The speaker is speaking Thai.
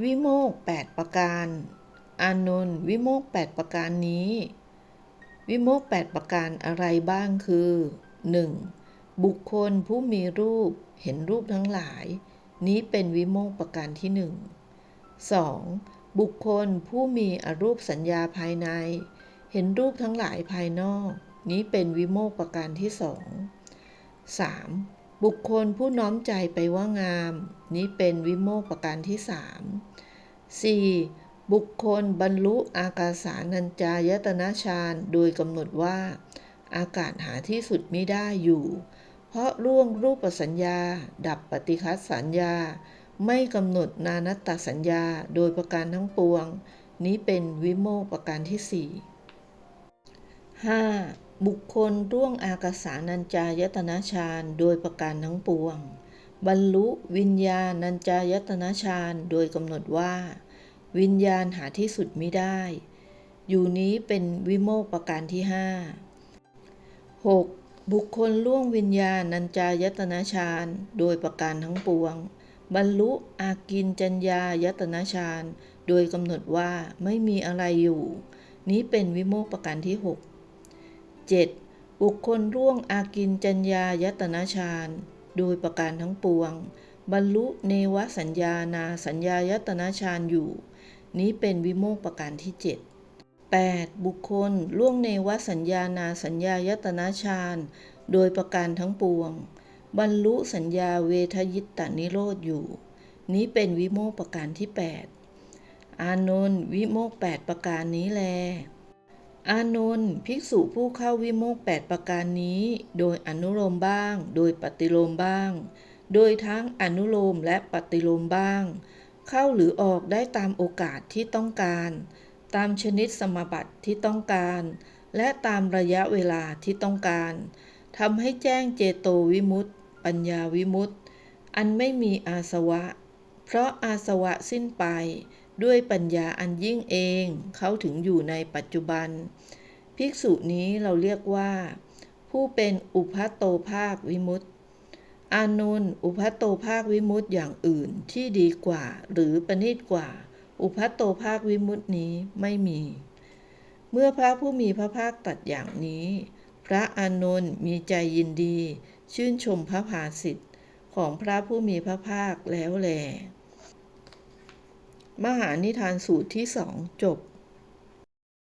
วิโมกข์แปดประการ อานนท์วิโมกข์แปดประการนี้ วิโมกข์แปดประการอะไรบ้างคือ 1. บุคคลผู้มีรูปเห็นรูปทั้งหลาย นี้เป็นวิโมกประการที่หนึ่ง 2. บุคคลผู้มีอรูปสัญญาภายใน เห็นรูปทั้งหลายภายนอก นี้เป็นวิโมกประการที่สอง 3. บุคคลผู้น้อมใจไปว่างาม นี้เป็นวิโมกประการที่สาม 4. บุคคลบรรลุอากาสานัญจายตนะฌานโดยกำหนดว่า อากาศหาที่สุดไม่ได้อยู่ เพราะร่วงรูปสัญญา ดับปฏิคัสสัญญา ไม่กำหนดนานัตตสัญญาโดยประการทั้งปวง นี้เป็นวิโมกประการที่สี่ 5. บุคคลร่วงอากาสานัญจายตนะฌานโดยประการทั้งปวง บรรลุวิญญาณัญจายตนะฌานโดยกำหนดว่า วิญญาณหาที่สุดไม่ได้ อยู่นี้เป็นวิโมกข์ประการที่ห้า 6. บุคคลล่วงวิญญาณัญจายตนะฌานโดยประการทั้งปวง บรรลุอากินจัญญายตนะฌานโดยกำหนดว่าไม่มีอะไรอยู่ นี้เป็นวิโมกข์ประการที่6 7. บุคคลร่วงอากินจัญญายตนะฌานโดยประการทั้งปวง บรรลุเนวสัญญานาสัญญายตนะฌานอยู่ นี้เป็นวิโมกประการที่ 7 8. บุคคลล่วงเนวสัญญานาสัญญายตนะฌานโดยประการทั้งปวง บรรลุสัญญาเวทยิตตนิโรธอยู่ นี้เป็นวิโมกประการที่ 8 อานนท์วิโมก8ประการนี้แล อานนท์ภิกษุผู้เข้าวิโมกข์8ประการนี้ โดยอนุโลมบ้าง โดยปฏิโลมบ้าง โดยทั้งอนุโลมและปฏิโลมบ้าง เข้าหรือออกได้ตามโอกาสที่ต้องการ ตามชนิดสมบัติที่ต้องการ และตามระยะเวลาที่ต้องการทำให้แจ้งเจโตวิมุตติ ปัญญาวิมุตติ อันไม่มีอาสวะ เพราะอาสวะสิ้นไป ด้วยปัญญาอันยิ่งเองเขาถึงอยู่ในปัจจุบัน ภิกษุนี้เราเรียกว่า ผู้เป็นอุพัตโตภาควิมุตติอานนอุพัตโตภาควิมุตติอย่างอื่นที่ดีกว่า หรือประณีตกว่า อุพัตโตภาควิมุตตินี้ไม่มี เมื่อพระผู้มีพระภาคตัดอย่างนี้ พระอานนท์มีใจยินดี ชื่นชมพระภาสิทธิ์ของพระผู้มีพระภาคแล้วแล มหานิทานสูตรที่สองจบ